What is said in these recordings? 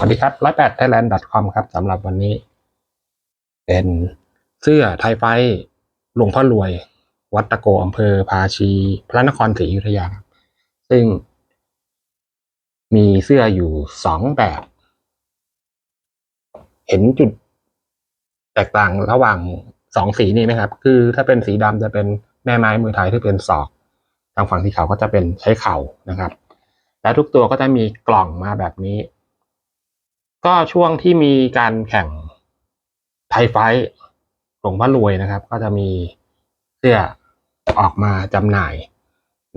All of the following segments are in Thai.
วัสดีครับร้อยแปด thailand com ครับสำหรับวันนี้ เป็นเสื้อไทยไฟหลวงพ่อรวย วัดตะโกอำเภอภาชี พระนครศรีอยุธยาครับซึ่ง มีเสื้ออยู่สองแบบ เห็นจุดแตกต่างระหว่างสองสีนี้ไหมครับ คือถ้าเป็นสีดำจะเป็นแม่ไม้มือไทยที่เป็นศอก ทางฝั่งสีขาวก็จะเป็นใช้เข่านะครับ และทุกตัวก็จะมีกล่องมาแบบนี้ ก็ช่วงที่มีการแข่งไทไฟท์หลวงพ่อรวยนะครับ ก็จะมีเสื้อออกมาจำหน่าย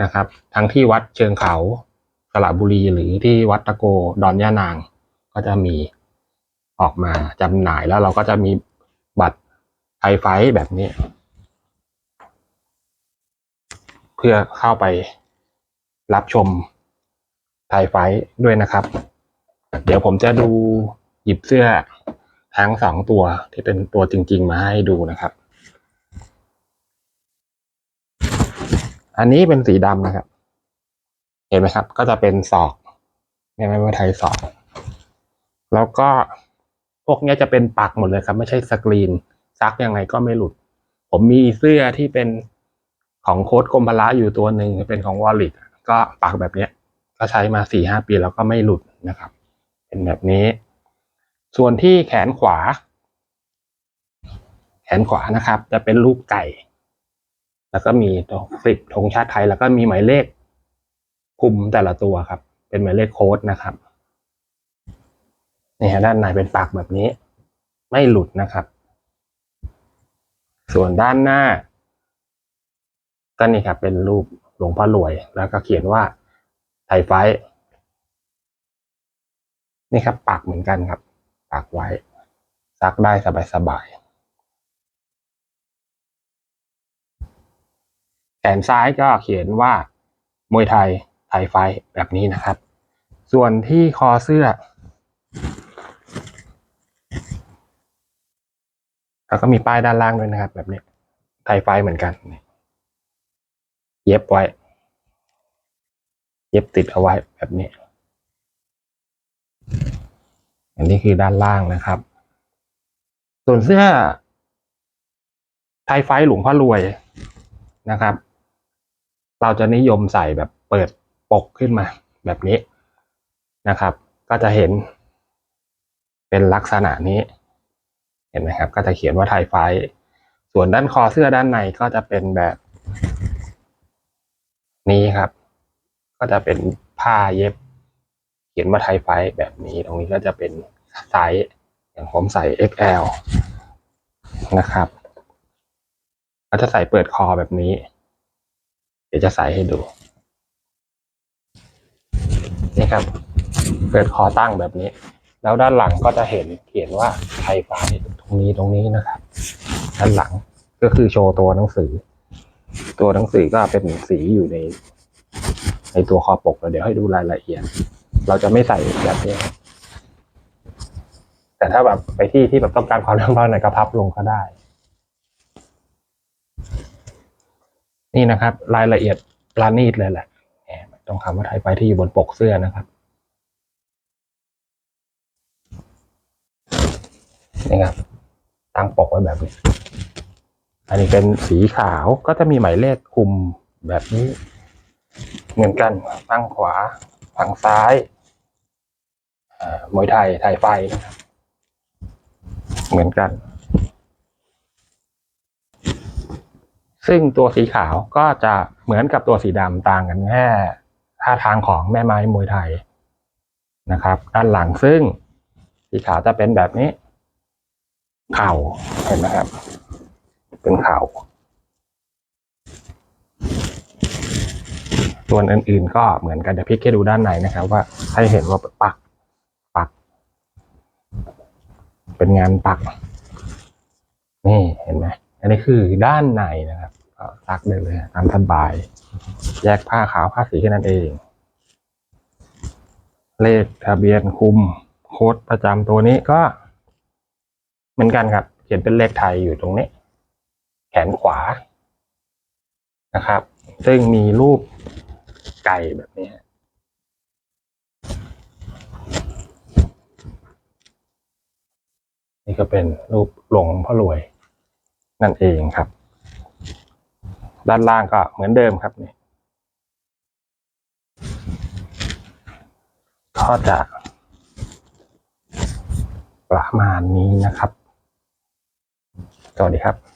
นะครับ ทั้งที่วัดเชิงเขาสระบุรีหรือที่วัดตะโกดอนย่านาง ก็จะมีออกมาจำหน่ายแล้วเราก็จะมีบัตรไทไฟท์แบบนี้ เพื่อเข้าไปรับชมไทไฟท์ด้วยนะครับ เดี๋ยวผมจะดูหยิบเสื้อทั้งสองตัวที่เป็นตัวจริง ๆ มาให้ดูนะครับ อันนี้เป็นสีดำนะครับ เห็นไหมครับ ก็จะเป็นศอกไม่ไม่ว่าไทยศอก แล้วก็พวกนี้จะเป็นปักหมดเลยครับ ไม่ใช่สกรีน ซักยังไงก็ไม่หลุด ผมมีเสื้อที่เป็นของโค้ดกรมพละอยู่ตัวหนึ่งเป็นของวอลลิตก็ปักแบบนี้ก็ใช้มาสี่ห้าปีแล้วก็ไม่หลุดนะครับ เป็นแบบนี้ ส่วนที่แขนขวา แขนขวานะครับ จะเป็นรูปไก่ แล้วก็มีตัวสิบธงชาติไทย แล้วก็มีหมายเลขคุมแต่ละตัวครับ เป็นหมายเลขโค้ดนะครับนี่ฮะด้านในเป็นปากแบบนี้ ไม่หลุดนะครับ ส่วนด้านหน้า ก็นี่ครับเป็นรูปหลวงพ่อรวย แล้วก็เขียนว่าไทยไฟ นี่ครับปักเหมือนกันครับปักไว้ ซักได้สบายๆแขนซ้ายก็เขียนว่ามวยไทยไทยไฟแบบนี้นะครับ ส่วนที่คอเสื้อแล้วก็มีป้ายด้านล่างด้วยนะครับ แบบนี้ไทยไฟเหมือนกัน เย็บไว้ เย็บติดเอาไว้แบบนี้ อันนี้คือด้านล่างนะครับ ส่วนเสื้อไทยไฟท์หลวงพ่อรวยนะครับ เราจะนิยมใส่แบบเปิดปกขึ้นมาแบบนี้นะครับ ก็จะเห็นเป็นลักษณะนี้ เห็นไหมครับ ก็จะเขียนว่าไทยไฟท์ส่วนด้านคอเสื้อด้านในก็จะเป็นแบบนี้ครับ ก็จะเป็นผ้าเย็บ ขียนว่าไทยไฟแบบนี้ตรงนี้ก็จะเป็นไซส์อย่างผมใส่ XL นะครับก็จะใส่เปิดคอแบบนี้ เดี๋ยวจะใส่ให้ดู นี่ครับ เปิดคอตั้งแบบนี้ แล้วด้านหลังก็จะเห็นเขียนว่าไทยไฟตรงนี้ตรงนี้นะครับ ด้านหลังก็คือโชว์ตัวหนังสือ ตัวหนังสือก็เป็นสีอยู่ใน ในตัวคอปกแล้วเดี๋ยวให้ดูรายละเอียด เราจะไม่ใส่แบบนี้แต่ถ้าแบบไปที่ที่แบบต้องการความเรียบร้อยหน่อยก็พับลงก็ได้ นี่นะครับ รายละเอียดปราณีตเลยแหละต้องคำว่าไทยไฟที่อยู่บนปกเสื้อนะครับนี่ครับตั้งปกไว้แบบนี้ อันนี้เป็นสีขาวก็จะมีหมายเลขคุมแบบนี้ เหมือนกัน ฝั่งขวา ฝั่งซ้าย มวยไทยไทยไฟนะครับเหมือนกัน ซึ่งตัวสีขาวก็จะเหมือนกับตัวสีดำต่างกันแค่ท่าทางของแม่ไม้มวยไทยนะครับ ด้านหลังซึ่งสีขาวจะเป็นแบบนี้ เข่าเห็นไหมครับ เป็นเข่าส่วนอื่นๆก็เหมือนกันเดี๋ยวพี่แค่ดูด้านในนะครับ ว่าให้เห็นว่าปัก ปัก เป็นงานปัก นี่เห็นไหมอันนี้คือด้านในนะครับก็ซักได้เลยตามสบาย แยกผ้าขาวผ้าสีแค่นั้นเอง เลขทะเบียนคุมโค้ดประจำตัวนี้ก็ เหมือนกันครับ เขียนเป็นเลขไทยอยู่ตรงนี้ แขนขวานะครับ ซึ่งมีรูปไก่แบบนี้ี่ก็เป็นรูปหลวงพ่อรวย นั่นเองครับ ด้านล่างก็เหมือนเดิมครับนี่ก็จะประมาณนี้นะครับ สวัสดีครับ